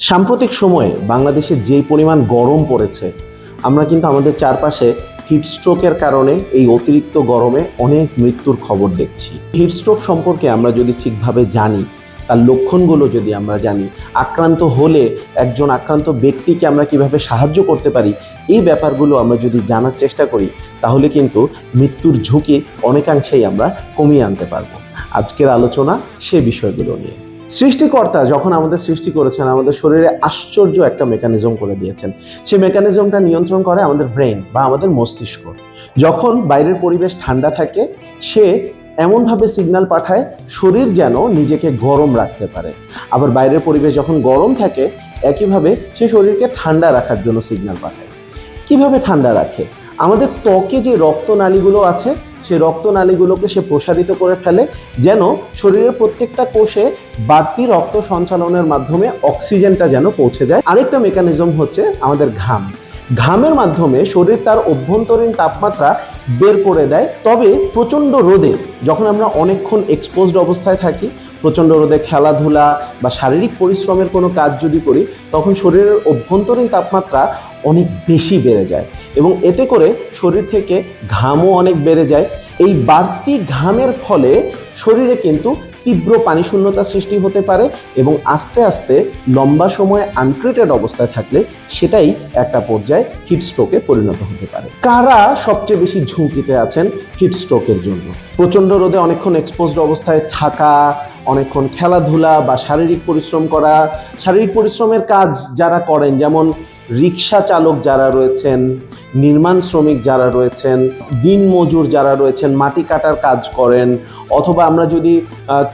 সাম্প্রতিক সময়ে বাংলাদেশে যে পরিমাণ গরম পড়েছে, আমরা কিন্তু আমাদের চারপাশে হিটস্ট্রোকের কারণে এই অতিরিক্ত গরমে অনেক মৃত্যুর খবর দেখছি। হিটস্ট্রোক সম্পর্কে আমরা যদি ঠিকভাবে জানি, তার লক্ষণগুলো যদি আমরা জানি, আক্রান্ত হলে একজন আক্রান্ত ব্যক্তিকে আমরা কীভাবে সাহায্য করতে পারি, এই ব্যাপারগুলো আমরা যদি জানার চেষ্টা করি, তাহলে কিন্তু মৃত্যুর ঝুঁকি অনেকাংশেই আমরা কমিয়ে আনতে পারব। আজকের আলোচনা সে বিষয়গুলো নিয়ে। সৃষ্টিকর্তা যখন আমাদের সৃষ্টি করেছেন, আমাদের শরীরে আশ্চর্য একটা মেকানিজম করে দিয়েছেন। সেই মেকানিজমটা নিয়ন্ত্রণ করে আমাদের ব্রেন বা আমাদের মস্তিষ্ক। যখন বাইরের পরিবেশ ঠান্ডা থাকে, সে এমনভাবে সিগনাল পাঠায়, শরীর যেন নিজেকে গরম রাখতে পারে। আবার বাইরের পরিবেশ যখন গরম থাকে, একইভাবে সে শরীরকে ঠান্ডা রাখার জন্য সিগনাল পাঠায়। কীভাবে ঠান্ডা রাখে? আমাদের ত্বকে যে রক্তনালীগুলো আছে সেই রক্তনালীগুলোকে সে প্রসারিত করে ফেলে, যেন শরীরের প্রত্যেকটা কোষে বাড়তি রক্ত সঞ্চালনের মাধ্যমে অক্সিজেনটা যেন পৌঁছে যায়। আরেকটা মেকানিজম হচ্ছে আমাদের ঘাম। ঘামের মাধ্যমে শরীর তার অভ্যন্তরীণ তাপমাত্রা বের করে দেয়। তবে প্রচণ্ড রোদে, যখন আমরা অনেকক্ষণ এক্সপোজড অবস্থায় থাকি, প্রচণ্ড রোদে খেলাধুলা বা শারীরিক পরিশ্রমের কোনো কাজ যদি করি, তখন শরীরের অভ্যন্তরীণ তাপমাত্রা অনেক বেশি বেড়ে যায় এবং এতে করে শরীর থেকে ঘামও অনেক বেড়ে যায়। এই বাড়তি ঘামের ফলে শরীরে কিন্তু তীব্র পানিশূন্যতা সৃষ্টি হতে পারে এবং আস্তে আস্তে লম্বা সময় আনট্রিটেড অবস্থায় থাকলে সেটাই একটা পর্যায়ে হিটস্ট্রোকে পরিণত হতে পারে। কারা সবচেয়ে বেশি ঝুঁকিতে আছেন হিটস্ট্রোকের জন্য? প্রচণ্ড রোদে অনেকক্ষণ এক্সপোজড অবস্থায় থাকা, অনেকক্ষণ খেলাধুলা বা শারীরিক পরিশ্রম করা। শারীরিক পরিশ্রমের কাজ যারা করেন, যেমন রিক্সা চালক যারা রয়েছেন, নির্মাণ শ্রমিক যারা রয়েছেন, দিন মজুর যারা রয়েছেন, মাটি কাটার কাজ করেন, অথবা আমরা যদি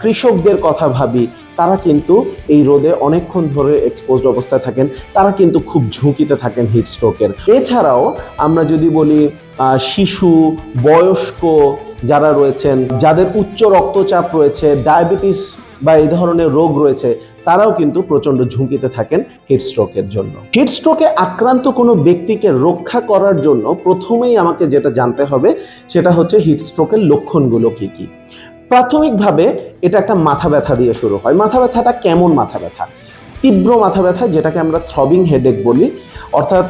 কৃষকদের কথা ভাবি, তারা কিন্তু এই রোদে অনেকক্ষণ ধরে এক্সপোজড অবস্থায় থাকেন। তারা কিন্তু খুব ঝুঁকিতে থাকেন হিট স্ট্রোকের এছাড়াও আমরা যদি বলি শিশু, বয়স্ক যারা রয়েছেন, যাদের উচ্চ রক্তচাপ রয়েছে ডায়াবেটিস বা এই ধরনের রোগ রয়েছে তারাও কিন্তু প্রচণ্ড ঝুঁকিতে থাকেন হিটস্ট্রোকের জন্য। হিটস্ট্রোকে আক্রান্ত কোনো ব্যক্তিকে রক্ষা করার জন্য প্রথমেই আমাকে যেটা জানতে হবে, সেটা হচ্ছে হিটস্ট্রোকের লক্ষণগুলো কি কি? প্রাথমিকভাবে এটা একটা মাথা ব্যথা দিয়ে শুরু হয়। মাথা ব্যথাটা কেমন মাথা ব্যথা? তীব্র মাথা ব্যথা, যেটাকে আমরা থ্রবিং হেডেক বলি। অর্থাৎ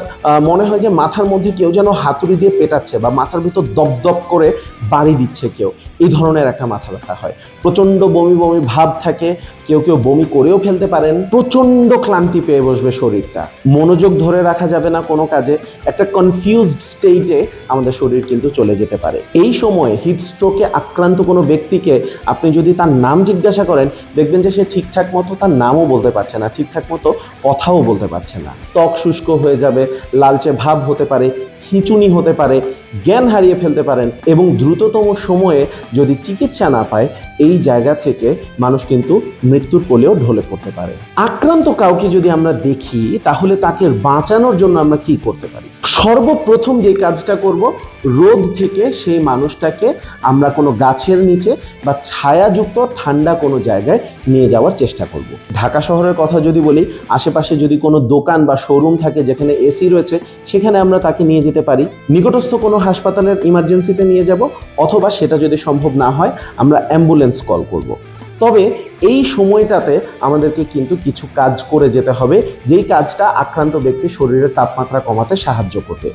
মনে হয় যে মাথার মধ্যে কেউ যেন হাতুড়ি দিয়ে পেটাচ্ছে বা মাথার ভিতর দপদপ করে বাড়ি দিচ্ছে কেউ। এই ধরনের একটা মাথা ব্যথা হয়। প্রচণ্ড বমি বমি ভাব থাকে, কেউ কেউ বমি করেও ফেলতে পারেন, প্রচণ্ড ক্লান্তি পেয়ে বসবে শরীরটা। মনোযোগ ধরে রাখা যাবে না কোনো কাজে, একটা কনফিউজড স্টেটে আমাদের শরীর কিন্তু চলে যেতে পারে। এই সময়ে হিট স্ট্রোকে আক্রান্ত কোনো ব্যক্তিকে আপনি যদি তার নাম জিজ্ঞাসা করেন, দেখবেন যে সে ঠিকঠাক মতো তার নামও বলতে পারছে না, ঠিকঠাক মতো কথাও বলতে পারছে না। ত্বক শুষ্ক হয়ে যাবে, লালচে ভাব হতে পারে খিঁচুনি হতে পারে জ্ঞান হারিয়ে ফেলতে পারেন এবং দ্রুততম সময়ে যদি চিকিৎসা না পায় এই জায়গা থেকে মানুষ কিন্তু মৃত্যুর কোলেও ঢলে পড়তে পারে। আক্রান্ত কাউকে যদি আমরা দেখি, তাহলে তাকে বাঁচানোর জন্য আমরা কি করতে পারি? সর্বপ্রথম যে কাজটা করব, রোদ থেকে সেই মানুষটাকে আমরা কোনো গাছের নিচে বা ছায়াযুক্ত ঠান্ডা কোনো জায়গায় নিয়ে যাওয়ার চেষ্টা করব। ঢাকা শহরের কথা যদি বলি, আশেপাশে যদি কোনো দোকান বা শোরুম থাকে যেখানে এসি রয়েছে, সেখানে আমরা তাকে নিয়ে যেতে পারি। নিকটস্থ কোনো হাসপাতালের ইমার্জেন্সিতে নিয়ে যাব, অথবা সেটা যদি সম্ভব না হয়, আমরা অ্যাম্বুলেন্স কল করব। তবে এই সময়টাতে আমাদেরকে কিন্তু কিছু কাজ করে যেতে হবে, যেই কাজটা আক্রান্ত ব্যক্তির শরীরের তাপমাত্রা কমাতে সাহায্য করবে।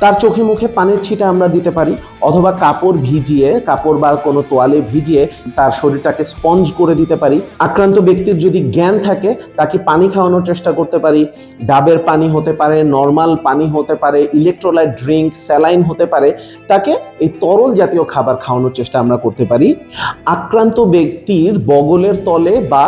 তার চোখে মুখে পানির ছিটা আমরা দিতে পারি, অথবা কাপড় ভিজিয়ে, কাপড় বা কোনো তোয়ালে ভিজিয়ে তার শরীরটাকে স্পঞ্জ করে দিতে পারি। আক্রান্ত ব্যক্তির যদি জ্ঞান থাকে, তাকে পানি খাওয়ানোর চেষ্টা করতে পারি। ডাবের পানি হতে পারে, নর্মাল পানি হতে পারে ইলেকট্রোলাইট ড্রিঙ্ক স্যালাইন হতে পারে, তাকে এই তরল জাতীয় খাবার খাওয়ানোর চেষ্টা আমরা করতে পারি। আক্রান্ত ব্যক্তির বগলের তলে বা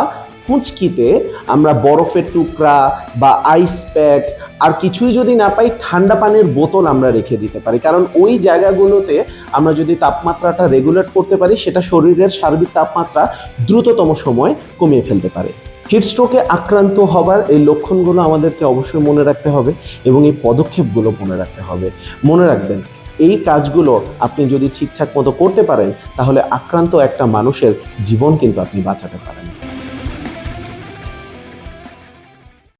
কুঁচকিতে আমরা বরফের টুকরা বা আইস প্যাক আর কিছুই যদি না পাই ঠান্ডা পানির বোতল আমরা রেখে দিতে পারি। কারণ ওই জায়গাগুলোতে আমরা যদি তাপমাত্রাটা রেগুলেট করতে পারি, সেটা শরীরের সার্বিক তাপমাত্রা দ্রুততম সময় কমিয়ে ফেলতে পারে। হিটস্ট্রোকে আক্রান্ত হবার এই লক্ষণগুলো আমাদেরকে অবশ্যই মনে রাখতে হবে এবং এই পদক্ষেপগুলো মনে রাখতে হবে। মনে রাখবেন এই কাজগুলো আপনি যদি ঠিকঠাক মতো করতে পারেন, তাহলে আক্রান্ত একটা মানুষের জীবন কিন্তু আপনি বাঁচাতে পারেন।